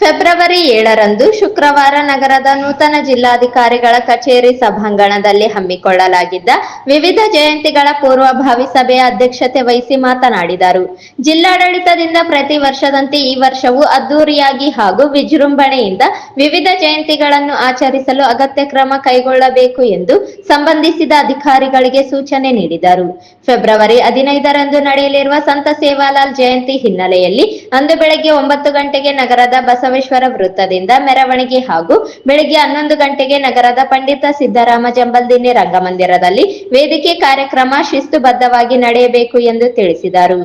February ಏಳರಂದು ಶುಕ್ರವಾರ ನಗರದ ನೂತನ ಜಿಲ್ಲಾಧಿಕಾರಿಗಳ ಕಚೇರಿ ಸಭಾಂಗಣದಲ್ಲಿ ಹಮ್ಮಿಕೊಳ್ಳಲಾಗಿದ್ದ ವಿವಿಧ ಜಯಂತಿಗಳ ಪೂರ್ವಭಾವಿ ಸಭೆಯ ಅಧ್ಯಕ್ಷತೆ ವಹಿಸಿ ಮಾತನಾಡಿದರು. ಜಿಲ್ಲಾಡಳಿತದಿಂದ ಪ್ರತಿ ವರ್ಷದಂತೆ ಈ ವರ್ಷವೂ ಅದ್ದೂರಿಯಾಗಿ ಹಾಗೂ ವಿಜೃಂಭಣೆಯಿಂದ ವಿವಿಧ ಜಯಂತಿಗಳನ್ನು ಆಚರಿಸಲು ಅಗತ್ಯ ಕ್ರಮ ಕೈಗೊಳ್ಳಬೇಕು ಎಂದು ಸಂಬಂಧಿಸಿದ ಅಧಿಕಾರಿಗಳಿಗೆ ಸೂಚನೆ ನೀಡಿದರು. ಫೆಬ್ರವರಿ ಹದಿನೈದರಂದು ನಡೆಯಲಿರುವ ಸಂತ ಸೇವಾಲಾಲ್ ಜಯಂತಿ ಹಿನ್ನೆಲೆಯಲ್ಲಿ ಅಂದು ಬೆಳಗ್ಗೆ ಒಂಬತ್ತು ಗಂಟೆಗೆ ನಗರದ ಬಸವೇಶ್ವರ ವೃತ್ತದಿಂದ ಮೆರವಣಿಗೆ ಹಾಗೂ ಬೆಳಗ್ಗೆ ಹನ್ನೊಂದು ಗಂಟೆಗೆ ನಗರದ ಪಂಡಿತ ಸಿದ್ದರಾಮ ಜಂಬಲ್ದಿನಿ ರಂಗಮಂದಿರದಲ್ಲಿ ವೇದಿಕೆ ಕಾರ್ಯಕ್ರಮ ಶಿಸ್ತುಬದ್ಧವಾಗಿ ನಡೆಯಬೇಕು ಎಂದು ತಿಳಿಸಿದರು.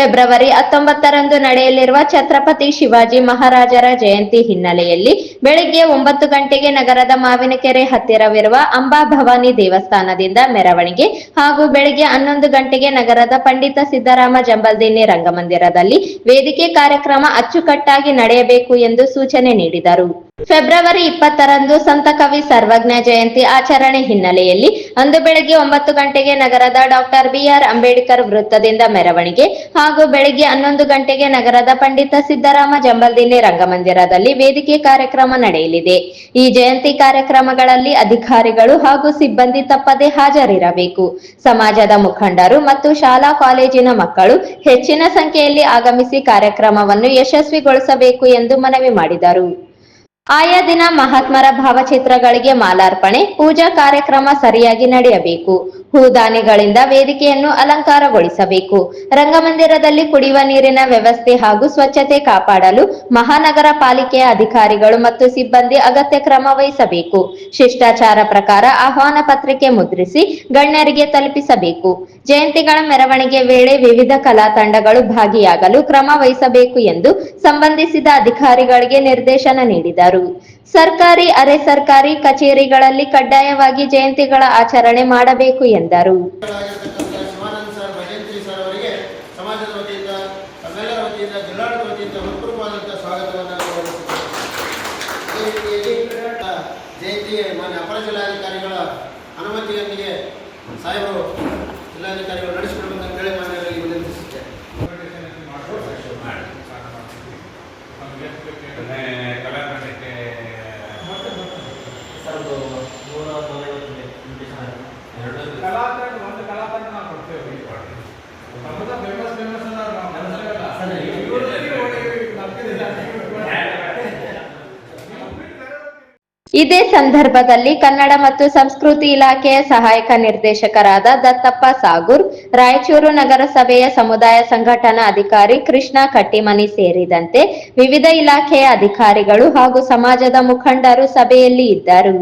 ಫೆಬ್ರವರಿ ಹತ್ತೊಂಬತ್ತರಂದು ನಡೆಯಲಿರುವ ಛತ್ರಪತಿ ಶಿವಾಜಿ ಮಹಾರಾಜರ ಜಯಂತಿ ಹಿನ್ನೆಲೆಯಲ್ಲಿ ಬೆಳಗ್ಗೆ ಒಂಬತ್ತು ಗಂಟೆಗೆ ನಗರದ ಮಾವಿನಕೆರೆ ಹತ್ತಿರವಿರುವ ಅಂಬಾ ಭವಾನಿ ದೇವಸ್ಥಾನದಿಂದ ಮೆರವಣಿಗೆ ಹಾಗೂ ಬೆಳಗ್ಗೆ ಹನ್ನೊಂದು ಗಂಟೆಗೆ ನಗರದ ಪಂಡಿತ ಸಿದ್ದರಾಮ ಜಂಬಲ್ದಿನ್ನಿ ರಂಗಮಂದಿರದಲ್ಲಿ ವೇದಿಕೆ ಕಾರ್ಯಕ್ರಮ ಅಚ್ಚುಕಟ್ಟಾಗಿ ನಡೆಯಬೇಕು ಎಂದು ಸೂಚನೆ ನೀಡಿದರು. ಫೆಬ್ರವರಿ ಇಪ್ಪತ್ತರಂದು ಸಂತ ಕವಿ ಸರ್ವಜ್ಞ ಜಯಂತಿ ಆಚರಣೆ ಹಿನ್ನೆಲೆಯಲ್ಲಿ ಅಂದು ಬೆಳಗ್ಗೆ ಒಂಬತ್ತು ಗಂಟೆಗೆ ನಗರದ ಡಾಕ್ಟರ್ ಬಿಆರ್ ಅಂಬೇಡ್ಕರ್ ವೃತ್ತದಿಂದ ಮೆರವಣಿಗೆ ಹಾಗೂ ಬೆಳಗ್ಗೆ ಹನ್ನೊಂದು ಗಂಟೆಗೆ ನಗರದ ಪಂಡಿತ ಸಿದ್ದರಾಮ ಜಂಬಲ್ದಿನ್ನಿ ರಂಗಮಂದಿರದಲ್ಲಿ ವೇದಿಕೆ ಕಾರ್ಯಕ್ರಮ ನಡೆಯಲಿದೆ. ಈ ಜಯಂತಿ ಕಾರ್ಯಕ್ರಮಗಳಲ್ಲಿ ಅಧಿಕಾರಿಗಳು ಹಾಗೂ ಸಿಬ್ಬಂದಿ ತಪ್ಪದೆ ಹಾಜರಿರಬೇಕು. ಸಮಾಜದ ಮುಖಂಡರು ಮತ್ತು ಶಾಲಾ ಕಾಲೇಜಿನ ಮಕ್ಕಳು ಹೆಚ್ಚಿನ ಸಂಖ್ಯೆಯಲ್ಲಿ ಆಗಮಿಸಿ ಕಾರ್ಯಕ್ರಮವನ್ನು ಯಶಸ್ವಿಗೊಳಿಸಬೇಕು ಎಂದು ಮನವಿ ಮಾಡಿದರು. ಆಯಾ ದಿನ ಮಹಾತ್ಮರ ಭಾವಚಿತ್ರಗಳಿಗೆ ಮಾಲಾರ್ಪಣೆ ಪೂಜಾ ಕಾರ್ಯಕ್ರಮ ಸರಿಯಾಗಿ ನಡೆಯಬೇಕು. ಹೂದಾನಿಗಳಿಂದ ವೇದಿಕೆಯನ್ನು ಅಲಂಕಾರಗೊಳಿಸಬೇಕು. ರಂಗಮಂದಿರದಲ್ಲಿ ಕುಡಿಯುವ ನೀರಿನ ವ್ಯವಸ್ಥೆ ಹಾಗೂ ಸ್ವಚ್ಛತೆ ಕಾಪಾಡಲು ಮಹಾನಗರ ಪಾಲಿಕೆಯ ಅಧಿಕಾರಿಗಳು ಮತ್ತು ಸಿಬ್ಬಂದಿ ಅಗತ್ಯ ಕ್ರಮ ವಹಿಸಬೇಕು. ಶಿಷ್ಟಾಚಾರ ಪ್ರಕಾರ ಆಹ್ವಾನ ಪತ್ರಿಕೆ ಮುದ್ರಿಸಿ ಗಣ್ಯರಿಗೆ ತಲುಪಿಸಬೇಕು. ಜಯಂತಿಗಳ ಮೆರವಣಿಗೆ ವೇಳೆ ವಿವಿಧ ಕಲಾ ತಂಡಗಳು ಭಾಗಿಯಾಗಲು ಕ್ರಮ ವಹಿಸಬೇಕು ಎಂದು ಸಂಬಂಧಿಸಿದ ಅಧಿಕಾರಿಗಳಿಗೆ ನಿರ್ದೇಶನ ನೀಡಿದರು. ಸರ್ಕಾರಿ ಅರೆ ಸರ್ಕಾರಿ ಕಚೇರಿಗಳಲ್ಲಿ ಕಡ್ಡಾಯವಾಗಿ ಜಯಂತಿಗಳ ಆಚರಣೆ ಮಾಡಬೇಕು ಎಂದರು. ಜಿಲ್ಲಾಧಿಕಾರಿಗಳ ಇದೇ ಸಂದರ್ಭದಲ್ಲಿ ಕನ್ನಡ ಮತ್ತು ಸಂಸ್ಕೃತಿ ಇಲಾಖೆಯ ಸಹಾಯಕ ನಿರ್ದೇಶಕರಾದ ದತ್ತಪ್ಪ ಸಾಗೂರ್, ರಾಯಚೂರು ನಗರಸಭೆಯ ಸಮುದಾಯ ಸಂಘಟನಾ ಅಧಿಕಾರಿ ಕೃಷ್ಣ ಕಟ್ಟಿಮನಿ ಸೇರಿದಂತೆ ವಿವಿಧ ಇಲಾಖೆಯ ಅಧಿಕಾರಿಗಳು ಹಾಗೂ ಸಮಾಜದ ಮುಖಂಡರು ಸಭೆಯಲ್ಲಿ ಇದ್ದರು.